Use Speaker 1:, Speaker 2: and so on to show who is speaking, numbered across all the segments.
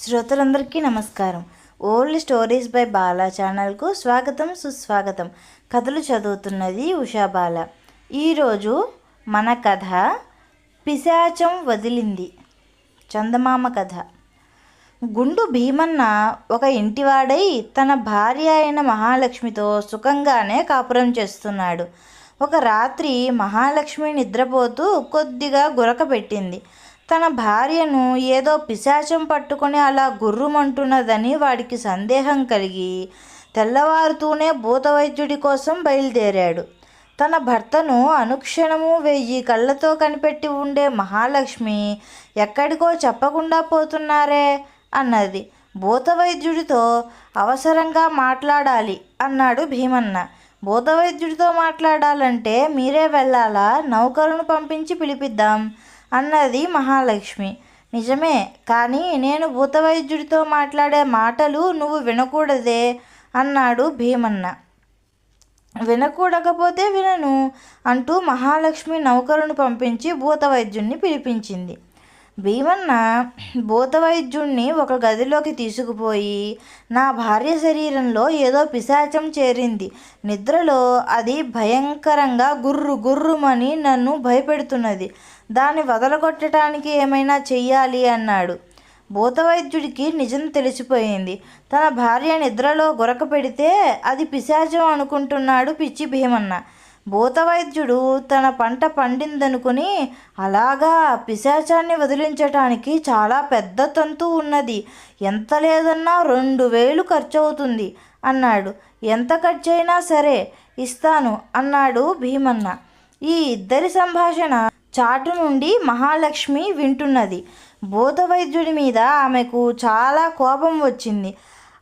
Speaker 1: శ్రోతలందరికీ నమస్కారం. Old stories by Bala ఛానల్కు స్వాగతం సుస్వాగతం. కథలు చదువుతున్నది ఉషా బాల. ఈరోజు మన కథ పిశాచం వదిలింది. చందమామ కథ. గుండు భీమన్న ఒక ఇంటివాడై తన భార్య అయిన మహాలక్ష్మితో సుఖంగానే కాపురం చేస్తున్నాడు. ఒక రాత్రి మహాలక్ష్మి నిద్రపోతూ కొద్దిగా గురక పెట్టింది. తన భార్యను ఏదో పిశాచం పట్టుకొని అలా గుర్రుమంటున్నదని వాడికి సందేహం కలిగి తెల్లవారుతూనే భూతవైద్యుడి కోసం బయలుదేరాడు. తన భర్తను అనుక్షణము వెయ్యి కళ్ళతో కనిపెట్టి ఉండే మహాలక్ష్మి ఎక్కడికో చెప్పకుండా పోతున్నారే అన్నది. భూతవైద్యుడితో అవసరంగా మాట్లాడాలి అన్నాడు భీమన్న. భూతవైద్యుడితో మాట్లాడాలంటే మీరే వెళ్ళాలా? నౌకరును పంపించి పిలిపిద్దాం. అన్నది మహాలక్ష్మి. నిజమే కానీ నేను భూతవైద్యుడితో మాట్లాడే మాటలు నువ్వు వినకూడదే అన్నాడు భీమన్న. వినకూడకపోతే వినను అంటూ మహాలక్ష్మి నౌకరును పంపించి భూతవైద్యుణ్ణి పిలిపించింది. భీమన్న భూతవైద్యుణ్ణి ఒక గదిలోకి తీసుకుపోయి నా భార్య శరీరంలో ఏదో పిశాచం చేరింది. నిద్రలో అది భయంకరంగా గుర్రు గుర్రుమని నన్ను భయపెడుతున్నది. దాన్ని వదలగొట్టడానికి ఏమైనా చెయ్యాలి అన్నాడు. భూతవైద్యుడికి నిజం తెలిసిపోయింది. తన భార్య నిద్రలో గురక పెడితే అది పిశాచం అనుకుంటున్నాడు పిచ్చి భీమన్న. భూతవైద్యుడు తన పంట పండిందనుకుని అలాగా పిశాచాన్ని వదిలించటానికి చాలా పెద్ద తంతు ఉన్నది. ఎంత లేదన్నా రెండు వేలు ఖర్చు అవుతుంది అన్నాడు. ఎంత ఖర్చైనా సరే ఇస్తాను అన్నాడు భీమన్న. ఈ ఇద్దరి సంభాషణ చాటు నుండి మహాలక్ష్మి వింటున్నది. భూతవైద్యుడి మీద ఆమెకు చాలా కోపం వచ్చింది.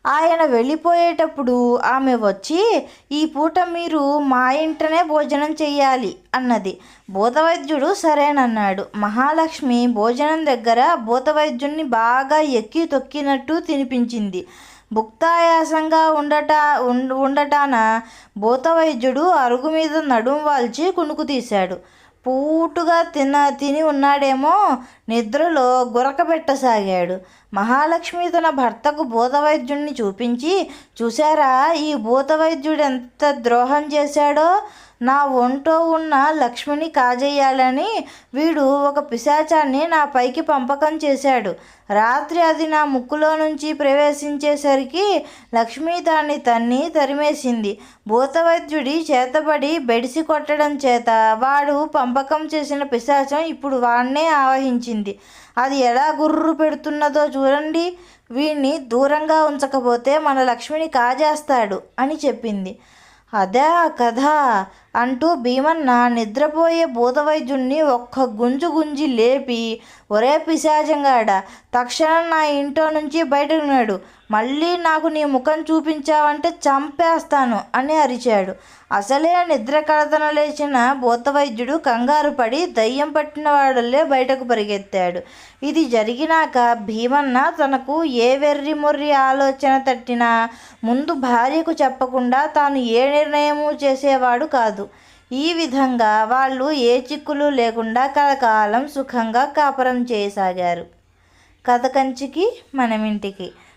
Speaker 1: ఆయన వెళ్ళిపోయేటప్పుడు ఆమె వచ్చి ఈ పూట మీరు మా ఇంటనే భోజనం చెయ్యాలి అన్నది. భూతవైద్యుడు సరేనన్నాడు. మహాలక్ష్మి భోజనం దగ్గర భూతవైద్యుణ్ణి బాగా ఎక్కి తొక్కినట్టు తినిపించింది. భుక్తాయాసంగా ఉండట ఉండటాన భూతవైద్యుడు అరుగు మీద నడుం వాల్చి కునుకు తీశాడు. పూటుగా తిన తిని ఉన్నాడేమో నిద్రలో గురకబెట్టసాగాడు. మహాలక్ష్మి తన భర్తకు భూతవైద్యుణ్ణి చూపించి చూశారా ఈ భూతవైద్యుడు ఎంత ద్రోహం చేశాడో? నా ఒంటో ఉన్న లక్ష్మిని కాజేయాలని వీడు ఒక పిశాచాన్ని నా పైకి పంపకం చేశాడు. రాత్రి అది నా ముక్కులో నుంచి ప్రవేశించేసరికి లక్ష్మి దాన్ని తన్ని తరిమేసింది. భూతవైద్యుడి చేతబడి బెడిసి కొట్టడం చేత వాడు పంపకం చేసిన పిశాచం ఇప్పుడు వాడినే ఆవహించింది. అది ఎలా గుర్రు పెడుతున్నదో చూడండి. వీణ్ణి దూరంగా ఉంచకపోతే మన లక్ష్మిని కాజేస్తాడు అని చెప్పింది. అదే కథ అంటూ భీమన్న నిద్రపోయే భూతవైద్యుణ్ణి ఒక్క గుంజు గుంజి లేపి ఒరే పిశాచంగాడ తక్షణం నా ఇంట్లో నుంచి బయటకున్నాడు మళ్ళీ నాకు నీ ముఖం చూపించావంటే చంపేస్తాను అని అరిచాడు. అసలే నిద్ర కడతన లేచిన భూతవైద్యుడు కంగారు పడి దయ్యం పట్టిన వాడల్లే బయటకు పరిగెత్తాడు. ఇది జరిగినాక భీమన్న తనకు ఏ వెర్రి మొర్రి ఆలోచన తట్టినా ముందు భార్యకు చెప్పకుండా తాను ఏ నిర్ణయము చేసేవాడు కాదు. ఈ విధంగా వాళ్ళు ఏ చిక్కులు లేకుండా కలకాలం సుఖంగా కాపురం చేయసాగారు. కథ కంచికి మనమింటికి.